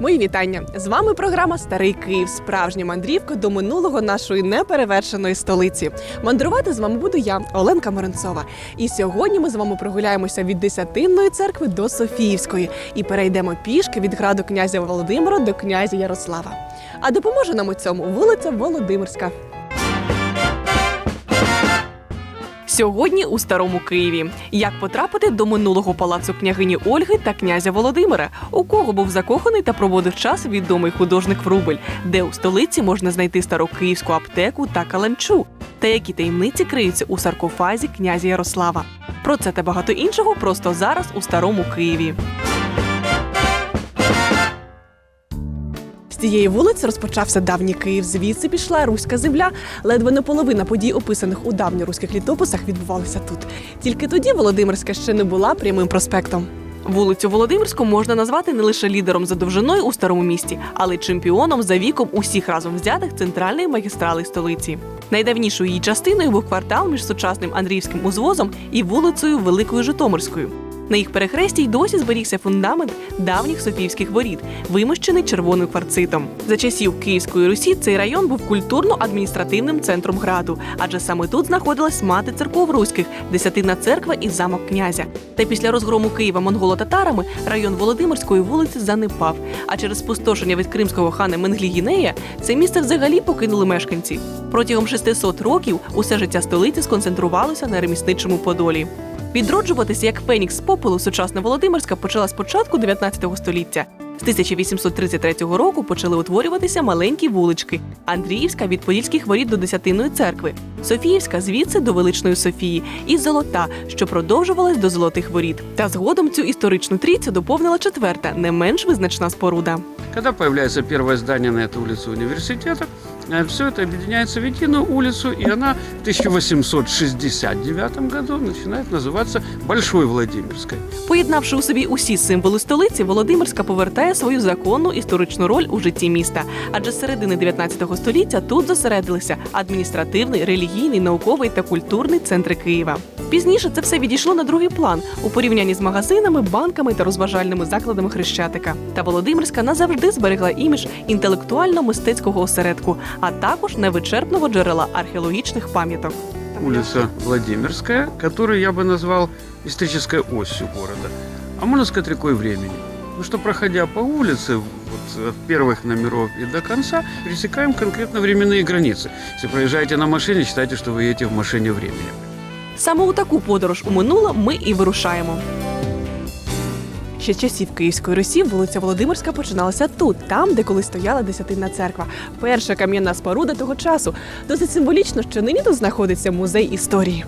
Мої вітання! З вами програма Старий Київ. Справжня мандрівка до минулого нашої неперевершеної столиці. Мандрувати з вами буду я, Оленка Моренцова. І сьогодні ми з вами прогуляємося від Десятинної церкви до Софіївської і перейдемо пішки від граду князя Володимира до князя Ярослава. А допоможе нам у цьому вулиця Володимирська. Сьогодні у старому Києві. Як потрапити до минулого палацу княгині Ольги та князя Володимира, у кого був закоханий та проводив час відомий художник Врубель, де у столиці можна знайти старокиївську аптеку та каланчу, та які таємниці криються у саркофазі князя Ярослава. Про це та багато іншого просто зараз у старому Києві. Цієї вулиці розпочався давній Київ. Звідси пішла руська земля. Ледве не половина подій, описаних у давньоруських літописах, відбувалися тут. Тільки тоді Володимирська ще не була прямим проспектом. Вулицю Володимирську можна назвати не лише лідером за довжиною у старому місті, але й чемпіоном за віком усіх разом взятих центральної магістрали столиці. Найдавнішою її частиною був квартал між сучасним Андріївським узвозом і вулицею Великою Житомирською. На їх перехресті й досі зберігся фундамент давніх Софіївських воріт, вимощений червоним кварцитом. За часів Київської Русі цей район був культурно-адміністративним центром граду, адже саме тут знаходилась мати церков руських, десятина церква і замок князя. Та після розгрому Києва монголо-татарами район Володимирської вулиці занепав. А через спустошення від кримського хана Менглі-Гінея це місце взагалі покинули мешканці. Протягом 600 років усе життя столиці сконцентрувалося на ремісничому Подолі. Відроджуватися як Фенікс з попелу сучасна Володимирська почала з початку 19 століття. З 1833 року почали утворюватися маленькі вулички: Андріївська від Подільських воріт до Десятинної церкви, Софіївська звідси до Величної Софії, і Золота, що продовжувалась до Золотих воріт. Та згодом цю історичну трійцю доповнила четверта, не менш визначна споруда. Когда появляется первое здание на этой улице университета, все это объединяется в единую улицу, и она в 1869 году начинает называться Большой Владимирской. Поєднавши у собі усі символи столиці, Володимирська повертає свою законну історичну роль у житті міста. Адже з середини 19 століття тут зосередилися адміністративний, релігійний, науковий та культурний центри Києва. Пізніше це все відійшло на другий план у порівнянні з магазинами, банками та розважальними закладами Хрещатика. Та Володимирська назавжди зберегла імідж інтелектуально-мистецького осередку, а також невичерпного джерела археологічних пам'яток. Улица Владимирская, которую я бы назвал исторической осью города. А можно сказать рекой времени. Ну что, проходя по улице, вот от первых номеров и до конца, пересекаем конкретно временные границы. Если проезжаете на машине, считайте, что вы едете в машине времени. Саме у таку подорож у минуле ми і вирушаємо. Ще з часів Київської Русі вулиця Володимирська починалася тут, там, де колись стояла десятинна церква. Перша кам'яна споруда того часу. Досить символічно, що нині тут знаходиться музей історії.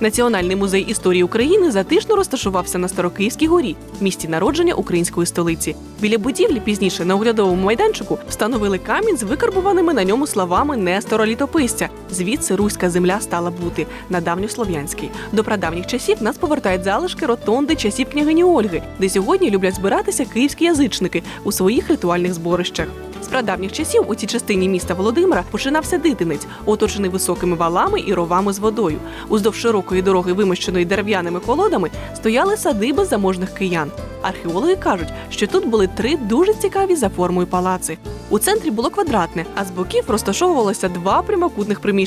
Національний музей історії України затишно розташувався на Старокиївській горі, місті народження української столиці. Біля будівлі пізніше на оглядовому майданчику встановили камінь з викарбуваними на ньому словами Нестора Літописця. Звідси руська земля стала бути на давньослов'янській. До прадавніх часів нас повертають залишки ротонди часів княгині Ольги, де сьогодні люблять збиратися київські язичники у своїх ритуальних зборищах. З прадавніх часів у цій частині міста Володимира починався дитинець, оточений високими валами і ровами з водою. Уздовж широкої дороги, вимощеної дерев'яними колодами, стояли садиби заможних киян. Археологи кажуть, що тут були три дуже цікаві за формою палаци. У центрі було квадратне, а з боків розташовувалося два прямокутних приміщення.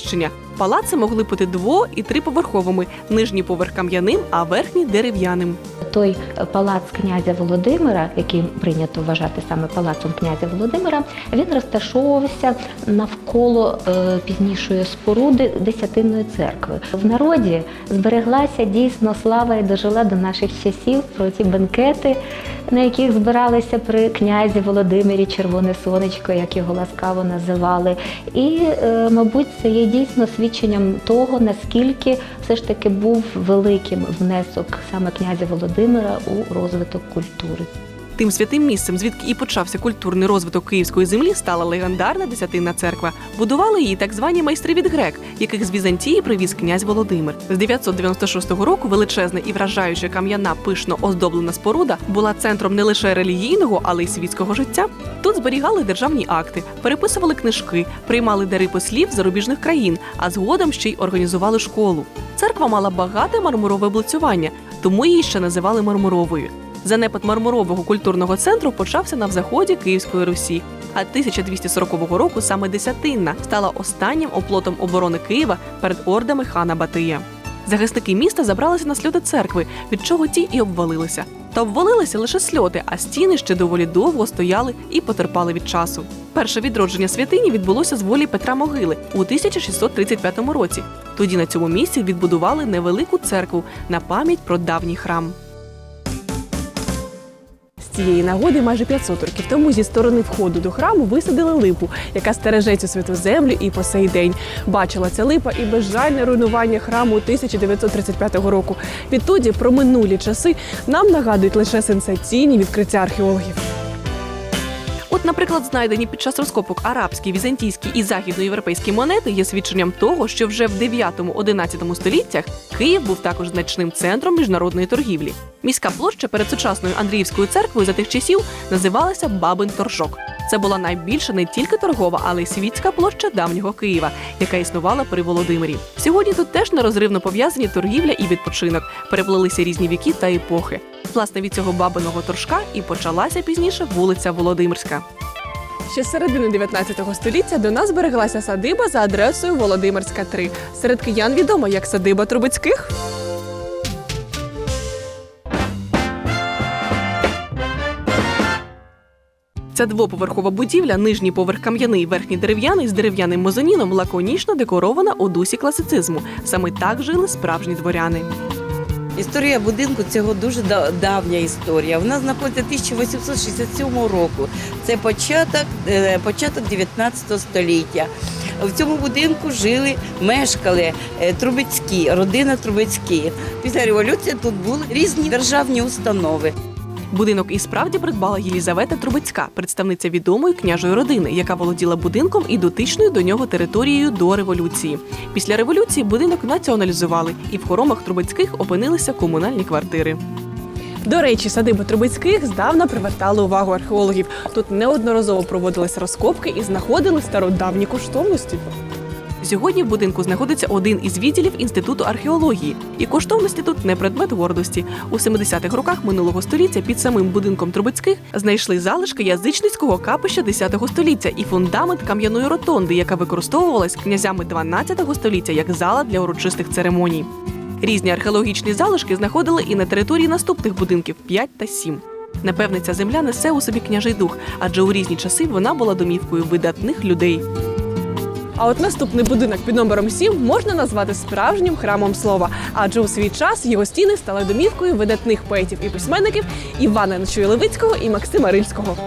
Палаци могли бути дво- і триповерховими, нижній поверх кам'яним, а верхній дерев'яним. Той палац князя Володимира, який прийнято вважати саме палацом князя Володимира, він розташовувався навколо е, пізнішої споруди Десятинної церкви. В народі збереглася дійсно слава і дожила до наших часів про ті бенкети, на яких збиралися при князі Володимирі Червоне сонечко, як його ласкаво називали. І, е, мабуть, це є дійсно свідченням того, наскільки все ж таки був великим внесок саме князя Володимира у розвиток культури. Тим святим місцем, звідки і почався культурний розвиток київської землі, стала легендарна десятинна церква. Будували її так звані майстри від грек, яких з Візантії привіз князь Володимир. З 996 року величезна і вражаюча кам'яна пишно оздоблена споруда була центром не лише релігійного, але й світського життя. Тут зберігали державні акти, переписували книжки, приймали дари послів зарубіжних країн, а згодом ще й організували школу. Церква мала багате мармурове облицювання, тому її ще називали мармуровою. Занепад мармурового культурного центру почався на заході Київської Русі. А 1240 року саме Десятинна стала останнім оплотом оборони Києва перед ордами хана Батия. Захисники міста забралися на сльоти церкви, від чого ті і обвалилися. Та обвалилися лише сльоти, а стіни ще доволі довго стояли і потерпали від часу. Перше відродження святині відбулося з волі Петра Могили у 1635 році. Тоді на цьому місці відбудували невелику церкву на пам'ять про давній храм. Цієї нагоди майже 500 років тому зі сторони входу до храму висадили липу, яка стереже цю святу землю і по сей день. Бачила ця липа і безжальне руйнування храму 1935 року. Відтоді про минулі часи нам нагадують лише сенсаційні відкриття археологів. Наприклад, знайдені під час розкопок арабські, візантійські і західноєвропейські монети є свідченням того, що вже в 9-11 століттях Київ був також значним центром міжнародної торгівлі. Міська площа перед сучасною Андріївською церквою за тих часів називалася Бабин Торжок. Це була найбільша не тільки торгова, але й світська площа давнього Києва, яка існувала при Володимирі. Сьогодні тут теж нерозривно пов'язані торгівля і відпочинок, переплелися різні віки та епохи. Власне, від цього бабиного торжка і почалася пізніше вулиця Володимирська. Ще з середини 19 століття до нас збереглася садиба за адресою Володимирська 3. Серед киян відома як садиба Трубецьких. Ця двоповерхова будівля, нижній поверх кам'яний, верхній дерев'яний з дерев'яним мозоніном, лаконічно декорована у дусі класицизму. Саме так жили справжні дворяни. Історія будинку цього дуже давня історія. Вона знаходиться 1867 року. Це початок, е, початок 19 століття. В цьому будинку жили, мешкали е, Трубецькі, родина Трубецькі. Після революції тут були різні державні установи. Будинок і справді придбала Єлізавета Трубецька, представниця відомої княжої родини, яка володіла будинком і дотичною до нього територією до революції. Після революції будинок націоналізували, і в хоромах Трубецьких опинилися комунальні квартири. До речі, садиба Трубецьких здавна привертали увагу археологів. Тут неодноразово проводились розкопки і знаходили стародавні коштовності. Сьогодні в будинку знаходиться один із відділів інституту археології, і коштовності тут не предмет гордості. У 70-х роках минулого століття під самим будинком Трубецьких знайшли залишки язичницького капища 10 століття і фундамент кам'яної ротонди, яка використовувалась князями 12 століття як зала для урочистих церемоній. Різні археологічні залишки знаходили і на території наступних будинків 5 та 7. Напевне, ця земля несе у собі княжий дух, адже у різні часи вона була домівкою видатних людей. А от наступний будинок під номером 7 можна назвати справжнім храмом слова, адже у свій час його стіни стали домівкою видатних поетів і письменників Івана Нечуя Левицького і Максима Рильського.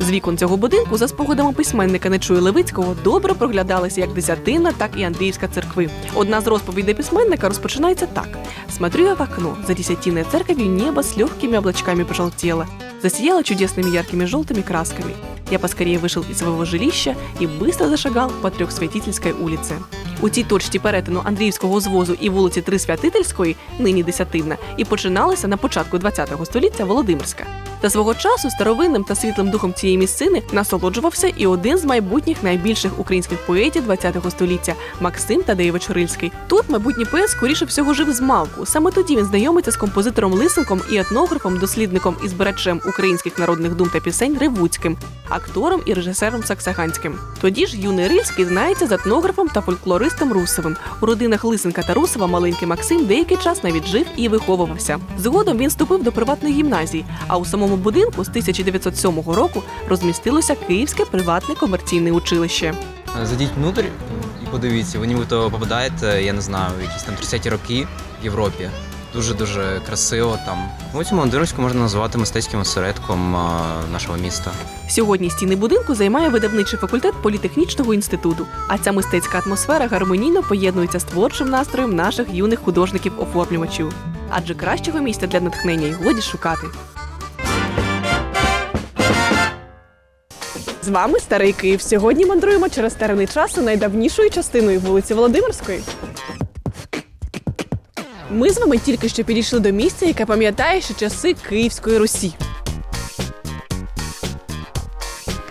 З вікон цього будинку, за спогадами письменника Нечуя Левицького, добре проглядалися як Десятинна, так і Андріївська церкви. Одна з розповідей письменника розпочинається так: «Смотрю я в окно, за десятинной церковью небо с легкими облачками пожелтело, засияло чудесными яркими желтыми красками. Я поскорее вышел из своего жилища и быстро зашагал по Трьохсвятительській улице. У цій точці перетину Андріївського звозу і вулиці Трисвятительської, нині Десятивна, і починалася на початку ХХ століття Володимирська. Та свого часу старовинним та світлим духом цієї місцини насолоджувався і один з майбутніх найбільших українських поетів ХХ століття Максим Тадеєвич Рильський. Тут майбутній поет скоріше всього жив з малку. Саме тоді він знайомиться з композитором Лисенком і етнографом, дослідником і збирачем українських народних дум та пісень Ревуцьким, актором і режисером Саксаганським. Тоді ж юний Рильський знається з етнографом та фольклористом Русовим. У родинах Лисенка та Русова маленький Максим деякий час навіть жив і виховувався. Згодом він вступив до приватної гімназії, а у самому будинку з 1907 року розмістилося Київське приватне комерційне училище. Зайдіть внутрь і подивіться, ви нібито попадаєте, я не знаю, в якісь там 30-ті роки в Європі. Дуже-дуже красиво там. Ну, цю Володимирську можна назвати мистецьким осередком нашого міста. Сьогодні стіни будинку займає видавничий факультет політехнічного інституту. А ця мистецька атмосфера гармонійно поєднується з творчим настроєм наших юних художників-оформлювачів. Адже кращого місця для натхнення й годі шукати. З вами старий Київ. Сьогодні мандруємо через терени часу найдавнішою частиною вулиці Володимирської. Ми з вами тільки що підійшли до місця, яке пам'ятає ще часи Київської Русі.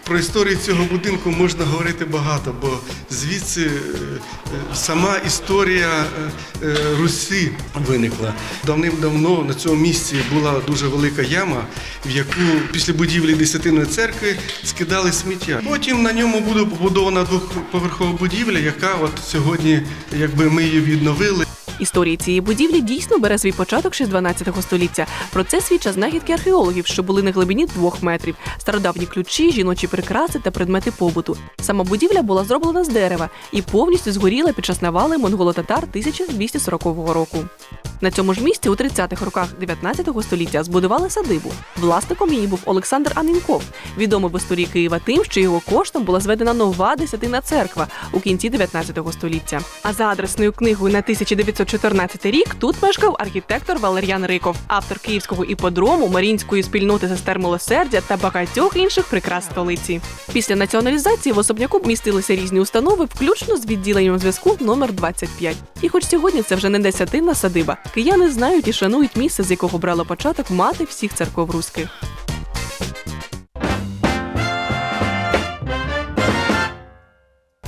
Про історію цього будинку можна говорити багато, бо звідси е, е, сама історія е, Русі виникла. Давним-давно на цьому місці була дуже велика яма, в яку після будівлі Десятиної церкви скидали сміття. Потім на ньому буде побудована двохповерхова будівля, яка от сьогодні, якби ми її відновили. Історія цієї будівлі дійсно бере свій початок ще з 12 століття. Про це свідчать знахідки археологів, що були на глибині двох метрів, стародавні ключі, жіночі прикраси та предмети побуту. Сама будівля була зроблена з дерева і повністю згоріла під час навали монголо-татар 1240 року. На цьому ж місці у 30-х роках 19 століття збудували садибу. Власником її був Олександр Анінков, відомий в історії Києва тим, що його коштом була зведена нова десятина церква у кінці 19 століття. А за адресною книгою на 1914 рік тут мешкав архітектор Валер'ян Риков, автор київського іподрому, марінської спільноти сестер милосердя та багатьох інших прикрас столиці. Після націоналізації в особняку містилися різні установи, включно з відділенням зв'язку номер 25. І хоч сьогодні це вже не десятинна садиба, кияни знають і шанують місце, з якого брала початок мати всіх церков руських.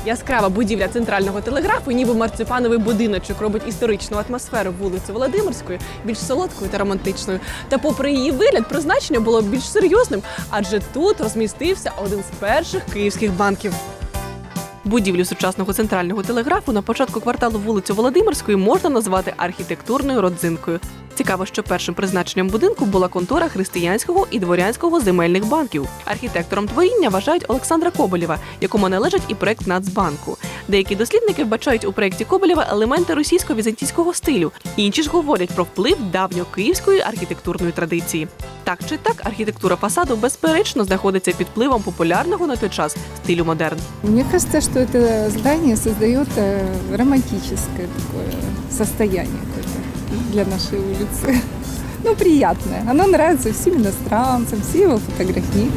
Яскрава будівля центрального телеграфу, ніби марципановий будиночок, робить історичну атмосферу вулиці Володимирської більш солодкою та романтичною. Та, попри її вигляд, призначення було більш серйозним, адже тут розмістився один з перших київських банків. Будівлю сучасного центрального телеграфу на початку кварталу вулицю Володимирської можна назвати архітектурною родзинкою. Цікаво, що першим призначенням будинку була контора християнського і дворянського земельних банків. Архітектором творіння вважають Олександра Коболєва, якому належить і проект Нацбанку. Деякі дослідники вбачають у проєкті Коболєва елементи російсько-візантійського стилю. Інші ж говорять про вплив давньокиївської архітектурної традиції. Так чи так, архітектура фасаду безперечно знаходиться під впливом популярного на той час стилю модерн. Мне кажется, что это здание создает э, романтическое такое состояние какое-то для нашей улицы. Ну, приятное. Оно нравится всем иностранцам, все его фотографии.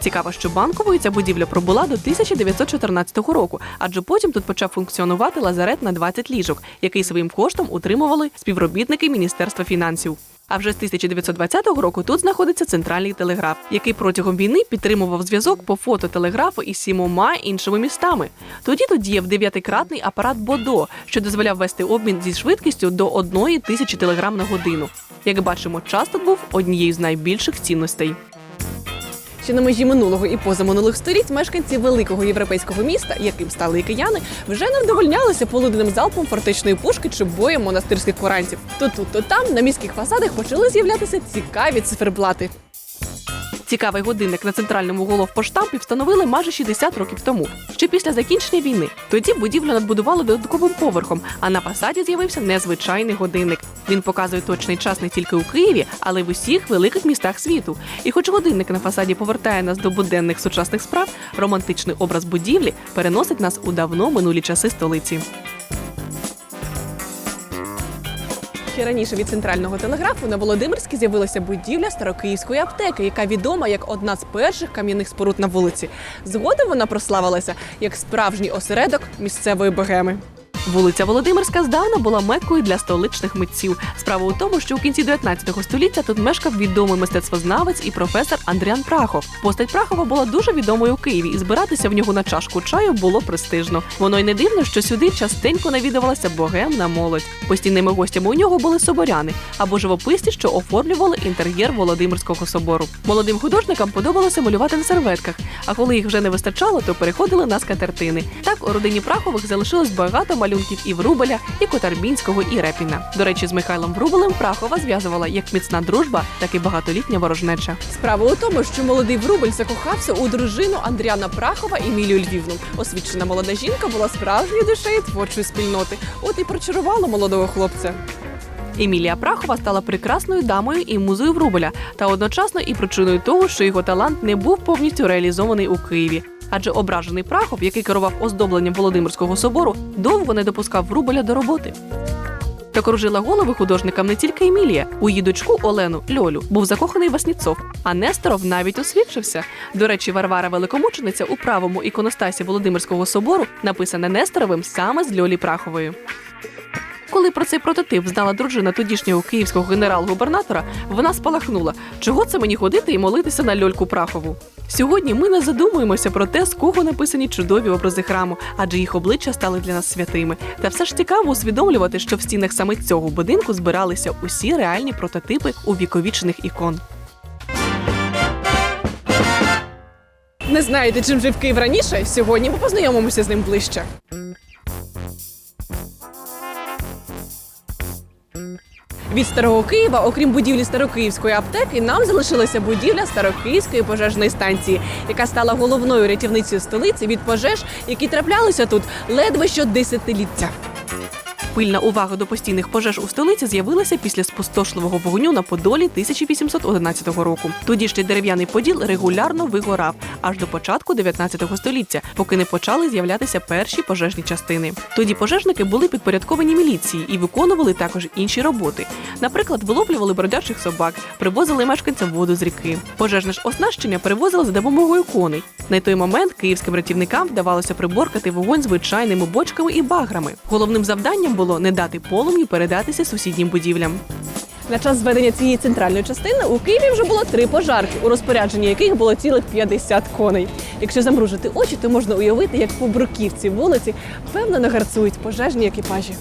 Цікаво, що банковою ця будівля пробула до 1914 року, адже потім тут почав функціонувати лазарет на 20 ліжок, який своїм коштом утримували співробітники Міністерства фінансів. А вже з 1920 року тут знаходиться центральний телеграф, який протягом війни підтримував зв'язок по фототелеграфу із сімома іншими містами. Тоді тут діяв дев'ятикратний апарат Бодо, що дозволяв вести обмін зі швидкістю до одної тисячі телеграм на годину. Як бачимо, час тут був однією з найбільших цінностей. Ще на межі минулого і позаминулих століть мешканці великого європейського міста, яким стали і кияни, вже не вдовольнялися полуденним залпом фортечної пушки чи боєм монастирських курантів. То тут, то там на міських фасадах почали з'являтися цікаві циферблати. Цікавий годинник на центральному головпоштампі встановили майже 60 років тому, ще після закінчення війни. Тоді будівлю надбудували додатковим поверхом, а на фасаді з'явився незвичайний годинник. Він показує точний час не тільки у Києві, але й в усіх великих містах світу. І хоч годинник на фасаді повертає нас до буденних сучасних справ, романтичний образ будівлі переносить нас у давно минулі часи столиці. Ще раніше від центрального телеграфу на Володимирській з'явилася будівля старокиївської аптеки, яка відома як одна з перших кам'яних споруд на вулиці. Згодом вона прославилася як справжній осередок місцевої богеми. Вулиця Володимирська здавна була меккою для столичних митців. Справа у тому, що у кінці 19 століття тут мешкав відомий мистецтвознавець і професор Андріан Прахов. Постать Прахова була дуже відомою у Києві, і збиратися в нього на чашку чаю було престижно. Воно й не дивно, що сюди частенько навідувалася богемна молодь. Постійними гостями у нього були соборяни або живописці, що оформлювали інтер'єр Володимирського собору. Молодим художникам подобалося малювати на серветках, а коли їх вже не вистачало, то переходили на скатертини. Так у родині Прахових залишилось багато малюнків і Врубеля, і Котарбінського, і Репіна. До речі, з Михайлом Врубелем Прахова зв'язувала як міцна дружба, так і багатолітня ворожнеча. Справа у тому, що молодий Врубель закохався у дружину Андріана Прахова Емілію Львівну. Освічена молода жінка була справжньою душею творчої спільноти. От і прочарувала молодого хлопця. Емілія Прахова стала прекрасною дамою і музою Врубеля, та одночасно і причиною того, що його талант не був повністю реалізований у Києві. Адже ображений Прахов, який керував оздобленням Володимирського собору, довго не допускав Врубеля до роботи. Та кружила голови художникам не тільки Емілія. У її дочку Олену Льолю був закоханий Васніцов, а Несторов навіть освідчився. До речі, Варвара Великомучениця у правому іконостасі Володимирського собору написана Несторовим саме з Льолі Праховою. Коли про цей прототип знала дружина тодішнього київського генерал-губернатора, вона спалахнула. Чого це мені ходити і молитися на льольку Прахову? Сьогодні ми не задумуємося про те, з кого написані чудові образи храму, адже їх обличчя стали для нас святими. Та все ж цікаво усвідомлювати, що в стінах саме цього будинку збиралися усі реальні прототипи увіковічених ікон. Не знаєте, чим жив Київ раніше? Сьогодні ми познайомимося з ним ближче. Від старого Києва, окрім будівлі Старокиївської аптеки, нам залишилася будівля Старокиївської пожежної станції, яка стала головною рятівницею столиці від пожеж, які траплялися тут ледве що десятиліття. Пильна увага до постійних пожеж у столиці з'явилася після спустошливого вогню на Подолі 1811 року. Тоді ще дерев'яний поділ регулярно вигорав аж до початку 19 століття, поки не почали з'являтися перші пожежні частини. Тоді пожежники були підпорядковані міліції і виконували також інші роботи. Наприклад, виловлювали бродячих собак, привозили мешканцям воду з ріки. Пожежне ж оснащення перевозили за допомогою коней. На той момент київським рятівникам вдавалося приборкати вогонь звичайними бочками і баграми. Головним завданням було не дати полум'ю передатися сусіднім будівлям. На час зведення цієї центральної частини у Києві вже було три пожарки, у розпорядженні яких було цілих 50 коней. Якщо замружити очі, то можна уявити, як по бруківці вулиці впевнено гарцують пожежні екіпажі.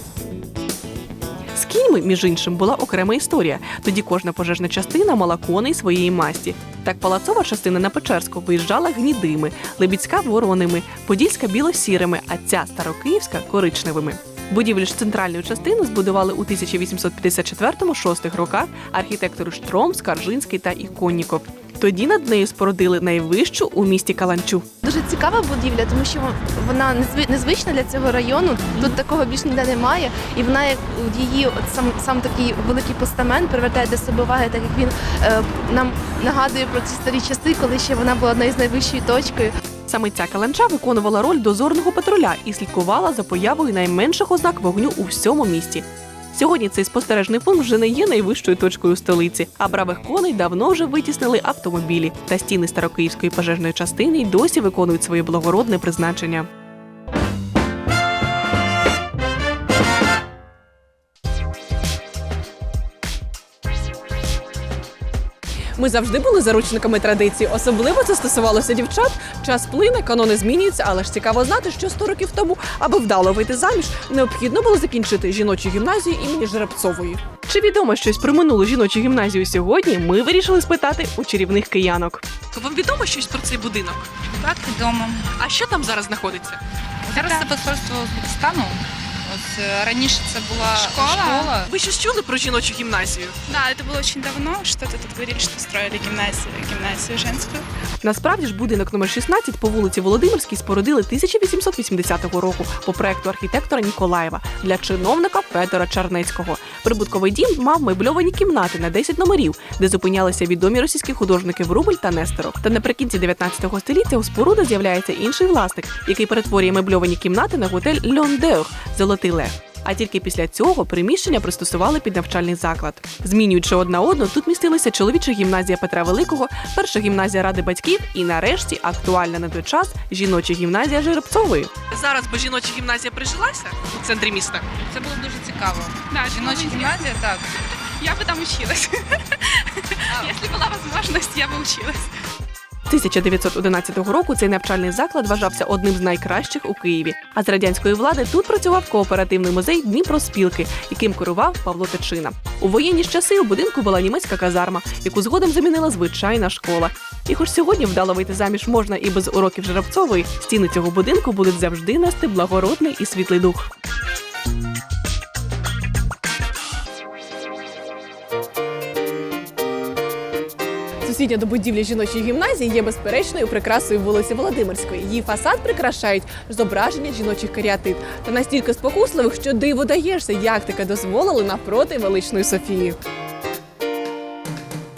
З кіньми, між іншим, була окрема історія. Тоді кожна пожежна частина мала коней своєї масті. Так палацова частина на Печерську виїжджала гнідими, Лебідська вороними, Подільська білосірими, а ця старокиївська коричневими. Будівлю ж центральної частини збудували у 1854-6 роках архітектори Штром, Скаржинський та Іконніков. Тоді над нею спорудили найвищу у місті Каланчу. Дуже цікава будівля, тому що вона незви- незвична для цього району. Тут такого більш ніде немає, і вона як її от сам сам такий великий постамент привертає до себе уваги, так як він е, нам нагадує про ці старі часи, коли ще вона була однією з найвищою точкою. Саме ця каланча виконувала роль дозорного патруля і слідкувала за появою найменших ознак вогню у всьому місті. Сьогодні цей спостережний пункт вже не є найвищою точкою столиці, а бравих коней давно вже витіснили автомобілі. Та стіни старокиївської пожежної частини й досі виконують своє благородне призначення. Ми завжди були заручниками традиції. Особливо це стосувалося дівчат. Час плине, канони змінюються, але ж цікаво знати, що 100 років тому, аби вдало вийти заміж, необхідно було закінчити жіночу гімназію імені Жеребцової. Чи відомо щось про минулу жіночу гімназію сьогодні? Ми вирішили спитати у чарівних киянок. Вам відомо щось про цей будинок? Так, відомо. А що там зараз знаходиться? Зараз це посольство Узбекистану. Е, раніше це була Школа? школа. Ви щось чули про жіночу гімназію? Да, это было очень давно. Что-то тут говорили, что строили гимназию, гимназию женскую. Насправді ж будинок номер 16 по вулиці Володимирській спорудили 1880 року по проекту архітектора Ніколаєва для чиновника Федора Чарнецького. Прибутковий дім мав мебльовані кімнати на 10 номерів, де зупинялися відомі російські художники Врубель та Нестеров. Та наприкінці 19 століття у споруди з'являється інший власник, який перетворює мебльовані кімнати на готель Льондеох Золотий Лев А тільки після цього приміщення пристосували під навчальний заклад. Змінюючи одна одну, тут містилися чоловіча гімназія Петра Великого, перша гімназія ради батьків і нарешті актуальна на той час жіноча гімназія Жеребцової. Зараз би жіноча гімназія прижилася у центрі міста. Це було б дуже цікаво. Да, Жіноча было бы гімназія, так. интересно. Я бы там училась. Если была возможность, я бы училась. 1911 року цей навчальний заклад вважався одним з найкращих у Києві. А з радянської влади тут працював кооперативний музей Дніпроспілки, яким керував Павло Тичина. У воєнні часи у будинку була німецька казарма, яку згодом замінила звичайна школа. І хоч сьогодні вдало вийти заміж можна і без уроків Жеребцової, стіни цього будинку будуть завжди нести благородний і світлий дух. Сусідня до будівлі жіночої гімназії є безперечною прикрасою вулиці Володимирської. Її фасад прикрашають зображення жіночих каріатид та настільки спокусливих, що диво даєшся, як таке дозволили навпроти величної Софії.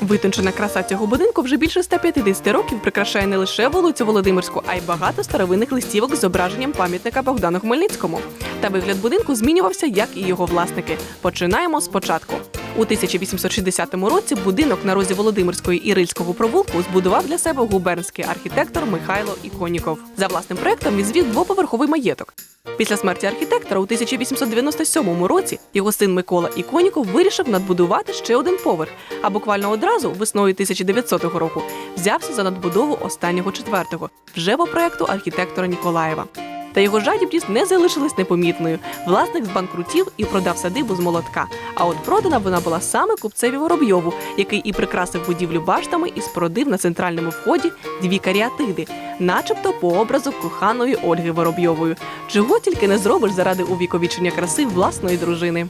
Витончена краса цього будинку вже більше 150 років прикрашає не лише вулицю Володимирську, а й багато старовинних листівок з зображенням пам'ятника Богдану Хмельницькому. Та вигляд будинку змінювався, як і його власники. Починаємо спочатку. У 1860 році будинок на розі Володимирської і Рильського провулку збудував для себе губернський архітектор Михайло Іконіков. За власним проектом він звів двоповерховий маєток. Після смерті архітектора у 1897 році його син Микола Іконіков вирішив надбудувати ще один поверх, а буквально одразу весною 1900 року взявся за надбудову останнього четвертого, вже по проекту архітектора Ніколаєва. Та його жадібність не залишилась непомітною. Власник збанкрутів і продав садибу з молотка. А от продана вона була саме купцеві Воробйову, який і прикрасив будівлю баштами і спородив на центральному вході дві каріатиди, начебто по образу коханої Ольги Воробйової. Чого тільки не зробиш заради увіковічення краси власної дружини.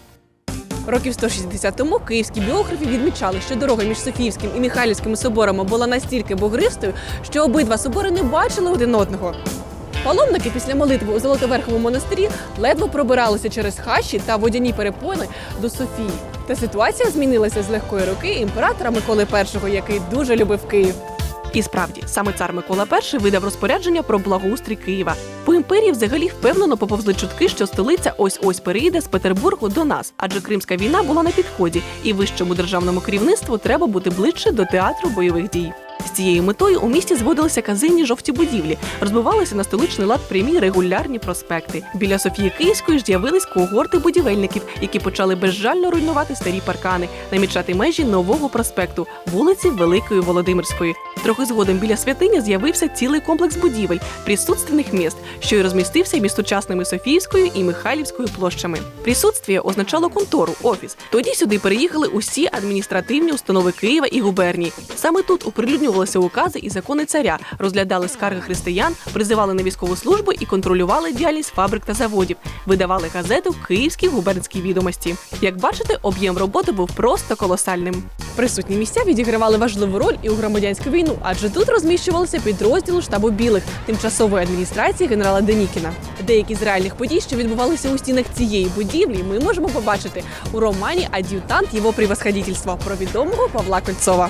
Років 160 тому київські біографи відмічали, що дорога між Софіївським і Михайлівськими соборами була настільки бугристою, що обидва собори не бачили один одного. Паломники після молитви у Золотоверховому монастирі ледве пробиралися через хащі та водяні перепони до Софії. Та ситуація змінилася з легкої руки імператора Миколи І, який дуже любив Київ. І справді, саме цар Микола І видав розпорядження про благоустрій Києва. По імперії взагалі впевнено поповзли чутки, що столиця ось ось переїде з Петербургу до нас, адже Кримська війна була на підході, і вищому державному керівництву треба бути ближче до театру бойових дій. З цією метою у місті зводилися казинні жовті будівлі, розбивалися на столичний лад прямі регулярні проспекти. Біля Софії Київської з'явились когорти будівельників, які почали безжально руйнувати старі паркани, намічати межі нового проспекту, вулиці Великої Володимирської. Трохи згодом біля святині з'явився цілий комплекс будівель, присутственних міст, що й розмістився між сучасними Софіївською і Михайлівською площами. Присутствие означало контору, офіс. Тоді сюди переїхали усі адміністративні установи Києва і губернії. Саме тут оприлюднювалися укази і закони царя, розглядали скарги християн, призивали на військову службу і контролювали діяльність фабрик та заводів. Видавали газету Київські губернські відомості. Як бачите, об'єм роботи був просто колосальним. Присутні місця відігравали важливу роль і у громадянську війну, адже тут розміщувалися підрозділ штабу білих тимчасової адміністрації генерала Денікіна. Деякі з реальних подій, що відбувалися у стінах цієї будівлі, ми можемо побачити у романі Ад'ютант його превосходительства про відомого Павла Кольцова.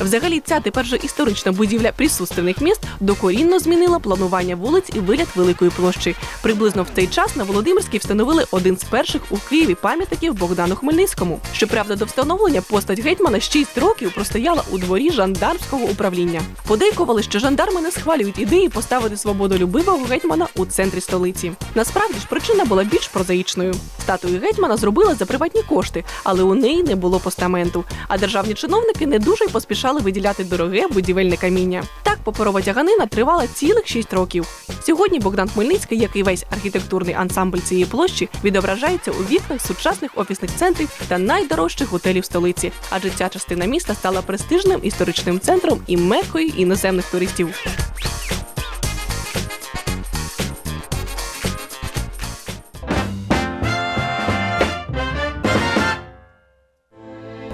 Взагалі, ця тепер же історична будівля присутственних міст докорінно змінила планування вулиць і вигляд великої площі. Приблизно в цей час на Володимирській встановили один з перших у Києві пам'ятників Богдану Хмельницькому. Щоправда, до встановлення постать гетьмана 6 років простояла у дворі жандармського управління. Подейкували, що жандарми не схвалюють ідеї поставити свободолюбивого гетьмана у центрі столиці. Насправді ж причина була більш прозаїчною. Статую гетьмана зробили за приватні кошти, але у неї не було постаменту. А державні чиновники не дуже й поспішали виділяти дороге будівельне каміння. Так паперова тяганина тривала цілих 6 років. Сьогодні Богдан Хмельницький, як і весь архітектурний ансамбль цієї площі, відображається у вікнах сучасних офісних центрів та найдорожчих готелів столиці, адже ця частина міста стала престижним історичним центром і мекою іноземних туристів.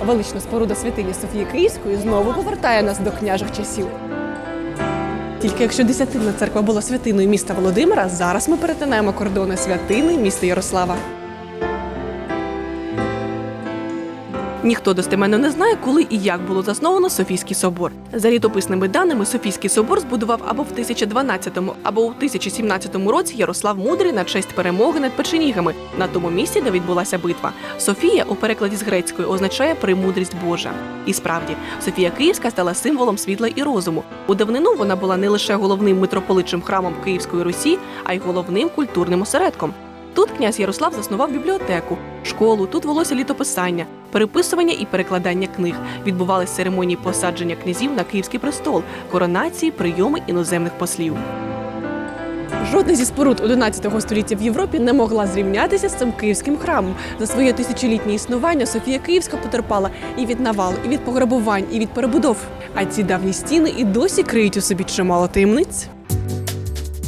Велична споруда святині Софії Київської знову повертає нас до княжих часів. Тільки якщо десятинна церква була святиною міста Володимира, зараз ми перетинаємо кордони святини міста Ярослава. Ніхто достеменно не знає, коли і як було засновано Софійський собор. За літописними даними, Софійський собор збудував або в 1012, або у 1017 році Ярослав Мудрий на честь перемоги над печенігами на тому місці, де відбулася битва. Софія у перекладі з грецької означає премудрість Божа. І справді, Софія Київська стала символом світла і розуму. У давнину вона була не лише головним митрополитчим храмом Київської Русі, а й головним культурним осередком. Тут князь Ярослав заснував бібліотеку, школу, тут велося літописання, переписування і перекладання книг. Відбувались церемонії посадження князів на київський престол, коронації, прийоми іноземних послів. Жодна зі споруд 11 століття в Європі не могла зрівнятися з цим київським храмом. За своє тисячолітнє існування Софія Київська потерпала і від навал, і від пограбувань, і від перебудов. А ці давні стіни і досі криють у собі чимало таємниць.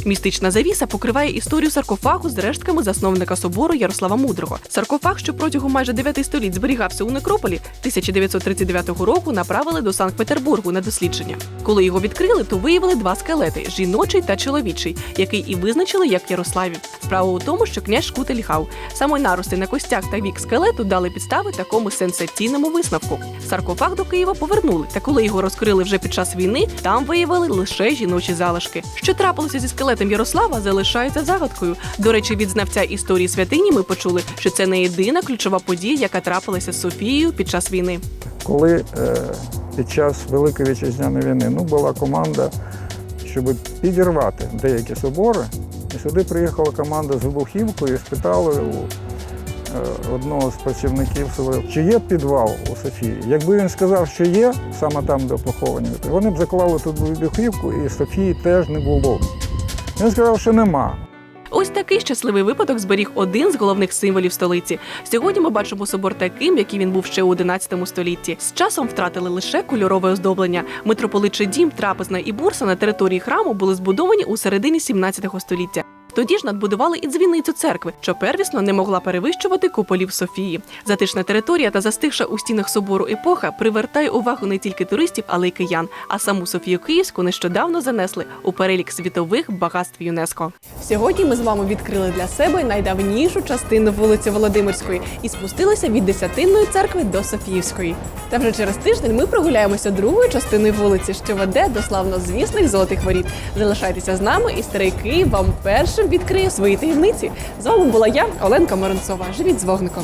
Містична завіса покриває історію саркофагу з рештками засновника собору Ярослава Мудрого. Саркофаг, що протягом майже дев'яти століть зберігався у некрополі, 1939 року направили до Санкт-Петербургу на дослідження. Коли його відкрили, то виявили два скелети жіночий та чоловічий, який і визначили як Ярославів. Справа у тому, що князь Шкутель ліхав. Саме нарости на костях та вік скелету дали підстави такому сенсаційному висновку. Саркофаг до Києва повернули, та коли його розкрили вже під час війни, там виявили лише жіночі залишки. Що трапилося зі скелетом? Базилетом Ярослава залишається загадкою. До речі, від знавця історії святині ми почули, що це не єдина ключова подія, яка трапилася з Софією під час війни. коли е, під час Великої вітчизняної війни ну, була команда, щоб підірвати деякі собори. І сюди приїхала команда з вибухівкою і спитали у е, одного з працівників чи є підвал у Софії. Якби він сказав, що є, саме там, де поховані, вони б заклали тут вибухівку, і Софії теж не було. Він сказав, що нема. Ось такий щасливий випадок зберіг один з головних символів столиці. Сьогодні ми бачимо собор таким, який він був ще у 11 столітті. З часом втратили лише кольорове оздоблення. Митрополитчий дім, трапезна і бурса на території храму були збудовані у середині 17 століття. Тоді ж надбудували і дзвіницю церкви, що первісно не могла перевищувати куполів Софії. Затишна територія та застигша у стінах собору епоха привертає увагу не тільки туристів, але й киян. А саму Софію Київську нещодавно занесли у перелік світових багатств ЮНЕСКО. Сьогодні ми з вами відкрили для себе найдавнішу частину вулиці Володимирської і спустилися від Десятинної церкви до Софіївської. Та вже через тиждень ми прогуляємося другою частиною вулиці, що веде до славнозвісних золотих воріт. Залишайтеся з нами, і старий Київ вам першим відкриє свої таємниці. З вами була я, Оленка Моронцова. Живіть з вогником.